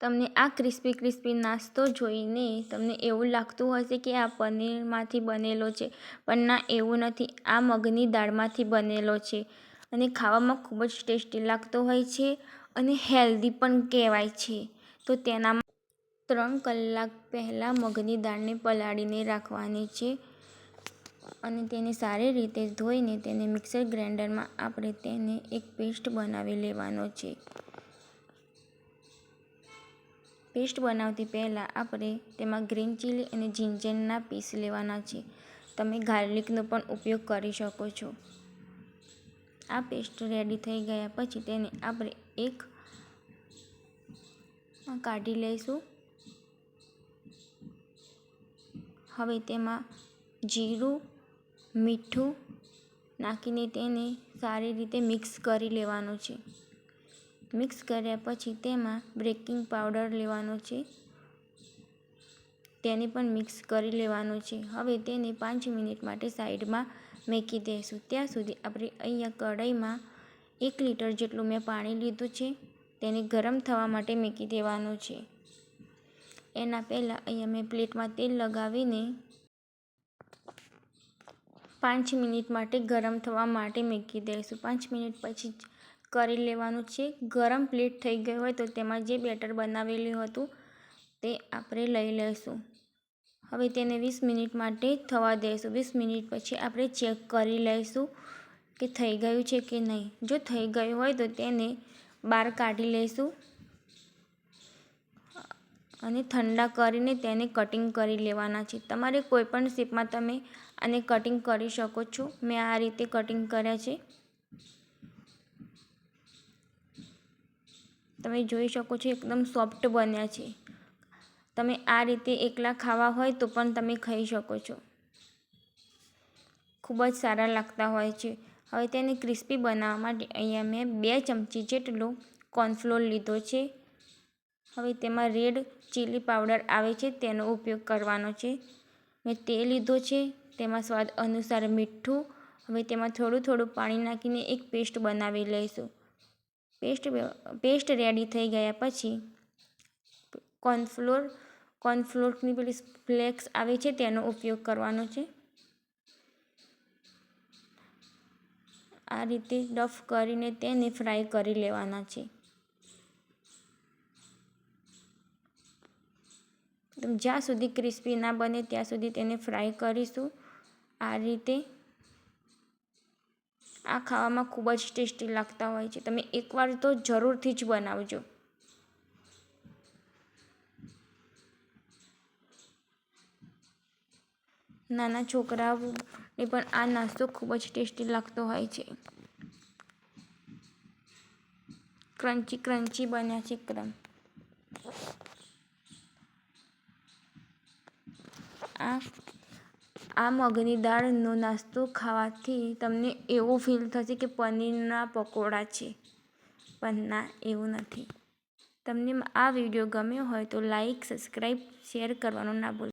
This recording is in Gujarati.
તમને આ ક્રિસ્પી ક્રિસ્પી નાસ્તો જોઈને તમને એવું લાગતું હશે કે આ પનીરમાંથી બનેલો છે, પણ ના, એવું નથી. આ મગની દાળમાંથી બનેલો છે અને ખાવામાં ખૂબ જ ટેસ્ટી લાગતો હોય છે અને હેલ્ધી પણ કહેવાય છે. તો તેનામાં ત્રણ કલાક પહેલાં મગની દાળને પલાળીને રાખવાની છે અને તેને સારી રીતે ધોઈને તેને મિક્સર ગ્રાઇન્ડરમાં આપણે તેને એક પેસ્ટ બનાવી લેવાનો છે. પેસ્ટ બનાવતી પહેલાં આપણે તેમાં ગ્રીન ચીલી અને જિંજરના પીસ લેવાના છે. તમે ગાર્લિકનો પણ ઉપયોગ કરી શકો છો. આ પેસ્ટ રેડી થઈ ગયા પછી તેને આપણે એક કાઢી લઈશું. હવે તેમાં જીરું, મીઠું નાખીને તેને સારી રીતે મિક્સ કરી લેવાનું છે. મિક્સ કર્યા પછી તેમાં બેકિંગ પાવડર લેવાનો છે. તેને પણ મિક્સ કરી લેવાનું છે. હવે તેને પાંચ મિનિટ માટે સાઈડમાં મૂકી દઈશું ત્યાં સુધી આપણે અહીંયા કઢાઈમાં એક લીટર જેટલું મેં પાણી લીધું છે. તેને ગરમ થવા માટે મૂકી દેવાનું છે. એના પહેલાં અહીંયા મેં પ્લેટમાં તેલ લગાવીને પાંચ મિનિટ માટે ગરમ થવા માટે મૂકી દઈશું પાંચ મિનિટ પછી કરી લેવાનું છે. ગરમ પ્લેટ થઈ ગઈ હોય તો તેમાં જે બેટર બનાવેલું હતું તે આપણે લઈ લઈશું. હવે તેને વીસ મિનિટ માટે થવા દઈશું. વીસ મિનિટ પછી આપણે ચેક કરી લઈશું કે થઈ ગયું છે કે નહીં. જો થઈ ગયું હોય તો તેને બહાર કાઢી લઈશું અને ઠંડા કરીને તેને કટિંગ કરી લેવાના છે. તમારે કોઈપણ શેપમાં તમે આને કટિંગ કરી શકો છો. મેં આ રીતે કટિંગ કર્યા છે. તમે જોઈ શકો છો, એકદમ સોફ્ટ બન્યા છે. તમે આ રીતે એકલા ખાવા હોય તો પણ તમે ખાઈ શકો છો. ખૂબ જ સારા લાગતા હોય છે. હવે તેને ક્રિસ્પી બનાવવા માટે અહીંયા મેં બે ચમચી જેટલો કોર્નફ્લોર લીધો છે. હવે તેમાં રેડ ચીલી પાવડર આવે છે, તેનો ઉપયોગ કરવાનો છે. મેં તે લીધો છે, તેમાં સ્વાદ અનુસાર મીઠું, હવે તેમાં થોડું થોડું પાણી નાખીને એક પેસ્ટ બનાવી લઈશું. પેસ્ટ પેસ્ટ રેડી થઈ ગયા પછી કોર્નફ્લોર, કોર્નફ્લોરની પેલી ફ્લેક્સ આવે છે તેનો ઉપયોગ કરવાનો છે. આ રીતે ડફ કરીને તેને ફ્રાય કરી લેવાના છે. જ્યાં સુધી ક્રિસ્પી ના બને ત્યાં સુધી તેને ફ્રાય કરીશું. આ રીતે આ ખાવામાં ખૂબ જ ટેસ્ટી લાગતા હોય છે. તમે એકવાર તો જરૂરથી જ બનાવજો. નાના છોકરાઓને પણ આ નાસ્તો ખૂબ જ ટેસ્ટી લાગતો હોય છે. ક્રન્ચી ક્રન્ચી બન્યા છે એકદમ. આ આ મગની દાળનો નાસ્તો ખાવાથી તમને એવું ફીલ થશે કે પનીરના પકોડા છે. પણ ના, એવું નથી. તમને આ વીડિયો ગમ્યો હોય તો લાઈક સબસ્ક્રાઈબ શેર કરવાનું ના ભૂલ